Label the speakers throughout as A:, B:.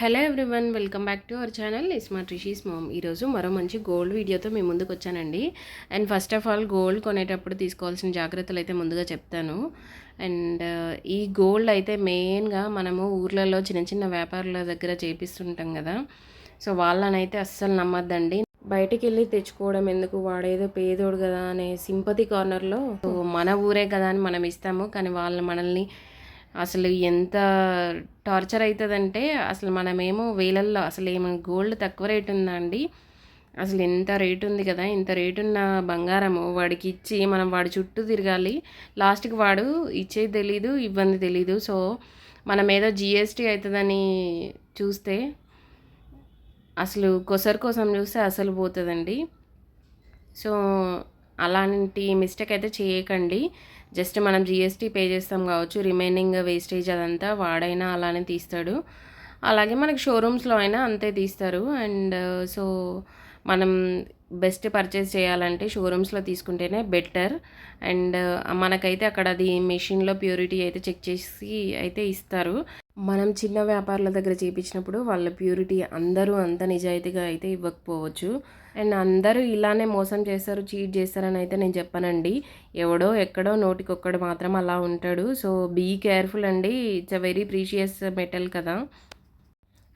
A: Hello everyone welcome back to our channel. Smart Rishi's mom. ఈరోజు మరో మంచి gold వీడియోతో మేము ముందుకు వచ్చానండి. And first of all gold కొనేటప్పుడు తీసుకోవాల్సిన జాగ్రత్తలు అయితే ముందుగా చెప్తాను. అండ్ ఈ గోల్డ్ అయితే మెయిన్గా మనము ఊర్లలో చిన్న చిన్న వ్యాపారుల దగ్గర చేపిస్తుంటాం కదా. సో వాళ్ళనైతే అస్సలు నమ్మద్దండి. బయటికి వెళ్ళి తెచ్చుకోవడం ఎందుకు? వాడేదో పేదోడు కదా అనే సింపతి కార్నర్లో. మన ఊరే కదా అని మనం ఇస్తాము. కానీ వాళ్ళు మనల్ని అసలు ఎంత టార్చర్ అవుతుందంటే అసలు మనమేమో వేలల్లో అసలు ఏమి గోల్డ్ తక్కువ రేటు ఉందా అండి? అసలు ఎంత రేటు ఉంది కదా ఇంత రేటు ఉన్న బంగారము వాడికి ఇచ్చి మనం వాడి చుట్టూ తిరగాలి. లాస్ట్కి వాడు ఇచ్చేది తెలీదు ఇబ్బంది తెలీదు. సో మనం ఏదో జిఎస్టీ అవుతుందని చూస్తే అసలు కొసరు కోసం చూస్తే అసలు పోతుందండి. సో అలాంటి మిస్టేక్ అయితే చేయకండి. జస్ట్ మనం జిఎస్టీ పే చేస్తాం కావచ్చు రిమైనింగ్ వేస్టేజ్ అదంతా వాడైనా అలానే తీస్తాడు. అలాగే మనకి షోరూమ్స్లో అయినా అంతే తీస్తారు. అండ్ సో మనం బెస్ట్ పర్చేస్ చేయాలంటే షోరూమ్స్లో తీసుకుంటేనే బెటర్ అండ్ మనకైతే అక్కడ అది మెషిన్లో ప్యూరిటీ అయితే చెక్ చేసి అయితే ఇస్తారు. మనం చిన్న వ్యాపారుల దగ్గర చేయించినప్పుడు వాళ్ళ ప్యూరిటీ అందరూ అంత నిజాయితీగా అయితే ఇవ్వకపోవచ్చు. అండ్ అందరూ ఇలానే మోసం చేస్తారు చీట్ చేస్తారని అయితే నేను చెప్పానండి. ఎవడో ఎక్కడో నోటికొక్కడు మాత్రం అలా ఉంటాడు. సో బీ కేర్ఫుల్ అండి. It's a very precious metal కదా.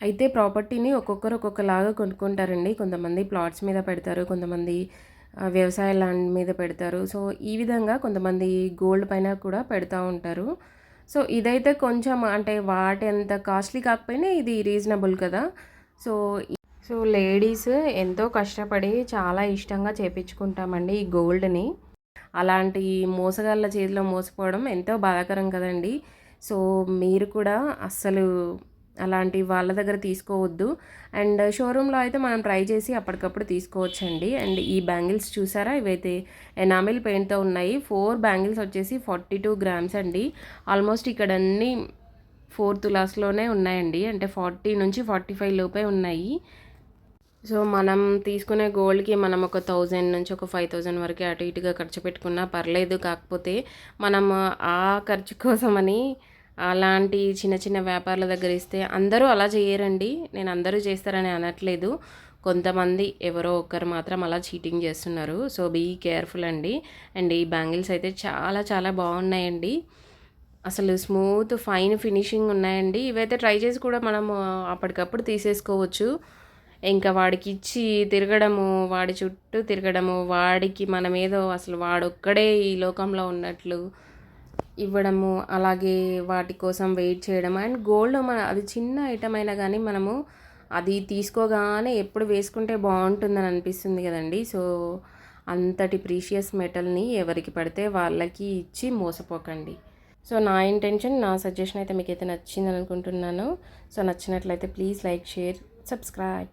A: అయితే ప్రాపర్టీని ఒక్కొక్కరు ఒక్కొక్కలాగా కొనుక్కుంటారండి. కొంతమంది ప్లాట్స్ మీద పెడతారు కొంతమంది వ్యవసాయ ల్యాండ్ మీద పెడతారు. సో ఈ విధంగా కొంతమంది గోల్డ్ పైన కూడా పెడతా ఉంటారు. సో ఇదైతే కొంచెం అంటే వాటి ఎంత కాస్ట్లీ కాకపోయినా ఇది రీజనబుల్ కదా. సో సో లేడీస్ ఎంతో కష్టపడి చాలా ఇష్టంగా చేపించుకుంటామండి ఈ గోల్డ్ని. అలాంటి మోసగాళ్ళ చేతిలో మోసపోవడం ఎంతో బాధాకరం కదండి. సో మీరు కూడా అస్సలు అలాంటి వాళ్ళ దగ్గర తీసుకోవద్దు. అండ్ షోరూంలో అయితే మనం ట్రై చేసి అప్పటికప్పుడు తీసుకోవచ్చండి. అండ్ ఈ బ్యాంగిల్స్ చూసారా? ఇవైతే ఎనామిల్ పెయింట్తో ఉన్నాయి. ఫోర్ బ్యాంగిల్స్ వచ్చేసి ఫార్టీ టూ గ్రామ్స్ అండి. ఆల్మోస్ట్ ఇక్కడ అన్నీ ఫోర్ తులాస్లోనే ఉన్నాయండి. అంటే ఫార్టీ నుంచి ఫార్టీ ఫైవ్ లోపే ఉన్నాయి. సో మనం తీసుకునే గోల్డ్కి మనం ఒక థౌజండ్ నుంచి ఒక ఫైవ్ థౌజండ్ వరకు అటు ఇటుగా ఖర్చు పెట్టుకున్నా పర్లేదు. కాకపోతే మనం ఆ ఖర్చు కోసమని అలాంటి చిన్న చిన్న వ్యాపారుల దగ్గర ఇస్తే అందరూ అలా చేయరండి. నేను అందరూ చేస్తారని అనట్లేదు. కొంతమంది ఎవరో ఒకరు మాత్రం అలా చీటింగ్ చేస్తున్నారు. సో బీ కేర్ఫుల్ అండి. అండ్ ఈ బ్యాంగిల్స్ అయితే చాలా చాలా బాగున్నాయండి. అసలు స్మూత్ ఫైన్ ఫినిషింగ్ ఉన్నాయండి. ఇవైతే ట్రై చేసి కూడా మనం అప్పటికప్పుడు తీసేసుకోవచ్చు. ఇంకా వాడికి ఇచ్చి తిరగడము వాడి చుట్టూ తిరగడము వాడికి మనం ఏదో అసలు వాడొక్కడే ఈ లోకంలో ఉన్నట్లు ఇవ్వడము అలాగే వాటి కోసం వెయిట్ చేయడం అండ్ గోల్డ్ మన అది చిన్న ఐటమ్ అయినా కానీ మనము అది తీసుకోగానే ఎప్పుడు వేసుకుంటే బాగుంటుందని అనిపిస్తుంది కదండి. సో అంతటి ప్రీషియస్ మెటల్ని ఎవరికి పడితే వాళ్ళకి ఇచ్చి మోసపోకండి. సో నా ఇంటెన్షన్ నా సజెషన్ అయితే మీకు అయితే నచ్చిందని అనుకుంటున్నాను సో నచ్చినట్లయితే ప్లీజ్ లైక్ షేర్ సబ్స్క్రైబ్.